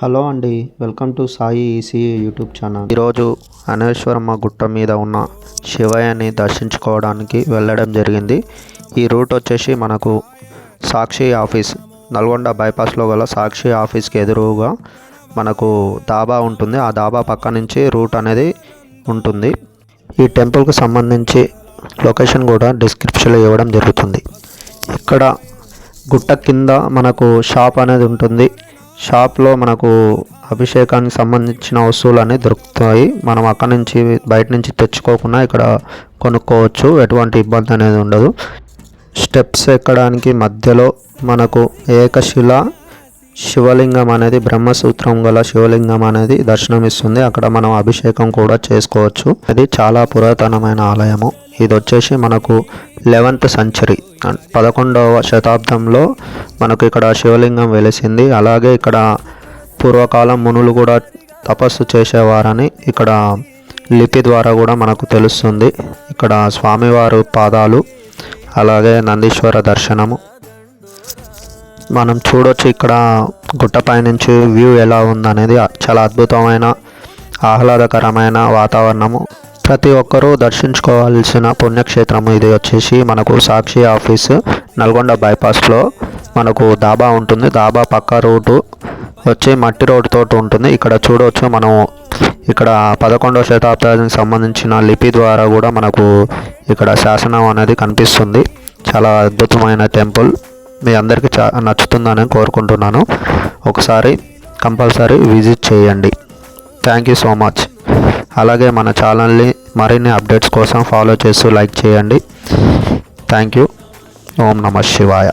Hello అండి welcome to Sai ECA YouTube channel. ఈరోజు అనేశ్వరమ్మ గుట్ట మీద ఉన్న శివయ్యని దర్శించుకోవడానికి వెళ్ళడం జరిగింది. ఈ రూట్ వచ్చేసి మనకు సాక్షి ఆఫీస్ నల్గొండ బైపాస్లో గల సాక్షి ఆఫీస్కి ఎదురుగా మనకు దాబా ఉంటుంది. ఆ దాబా పక్క నుంచి రూట్ అనేది ఉంటుంది. ఈ టెంపుల్కి సంబంధించి లొకేషన్ కూడా డిస్క్రిప్షన్లో ఇవ్వడం జరుగుతుంది. ఇక్కడ గుట్ట కింద మనకు షాప్ అనేది ఉంటుంది. షాప్లో మనకు అభిషేకానికి సంబంధించిన వస్తువులు అనేవి దొరుకుతాయి. మనం అక్కడ నుంచి బయట నుంచి తెచ్చుకోకుండా ఇక్కడ కొనుక్కోవచ్చు. ఎటువంటి ఇబ్బంది అనేది ఉండదు. స్టెప్స్ ఎక్కడానికి మధ్యలో మనకు ఏకశిల శివలింగం అనేది బ్రహ్మసూత్రం గల శివలింగం అనేది దర్శనమిస్తుంది. అక్కడ మనం అభిషేకం కూడా చేసుకోవచ్చు. అది చాలా పురాతనమైన ఆలయము. ఇది వచ్చేసి మనకు లెవెంత్ సెంచరీ. పదకొండవ శతాబ్దంలో మనకు ఇక్కడ శివలింగం వెలిసింది. అలాగే ఇక్కడ పూర్వకాలం మునులు కూడా తపస్సు చేసేవారని ఇక్కడ లిపి ద్వారా కూడా మనకు తెలుస్తుంది. ఇక్కడ స్వామివారు పాదాలు అలాగే నందీశ్వర దర్శనము. మనం చూడొచ్చు ఇక్కడ గుట్టపై నుంచి వ్యూ ఎలా ఉందనేది. చాలా అద్భుతమైన ఆహ్లాదకరమైన వాతావరణము. ప్రతి ఒక్కరూ దర్శించుకోవాల్సిన పుణ్యక్షేత్రము ఇది వచ్చేసి మనకు సాక్షి ఆఫీస్ నల్గొండ బైపాస్లో. మనకు దాబా ఉంటుంది. దాబా పక్క రోడ్డు వచ్చి మట్టి రోడ్డు తోటి ఉంటుంది. ఇక్కడ చూడవచ్చు మనం ఇక్కడ పదకొండవ శతాబ్దానికి సంబంధించిన లిపి ద్వారా కూడా మనకు ఇక్కడ శాసనం అనేది కనిపిస్తుంది. చాలా అద్భుతమైన టెంపుల్. మీ అందరికీ చా నచ్చుతుందని కోరుకుంటున్నాను. ఒకసారి కంపల్సరీ విజిట్ చేయండి. Thank you so much. అలాగే మన ఛానల్ని మరిన్ని అప్డేట్స్ కోసం ఫాలో చేస్తూ లైక్ చేయండి. థ్యాంక్ యూ ఓం నమ శివాయ.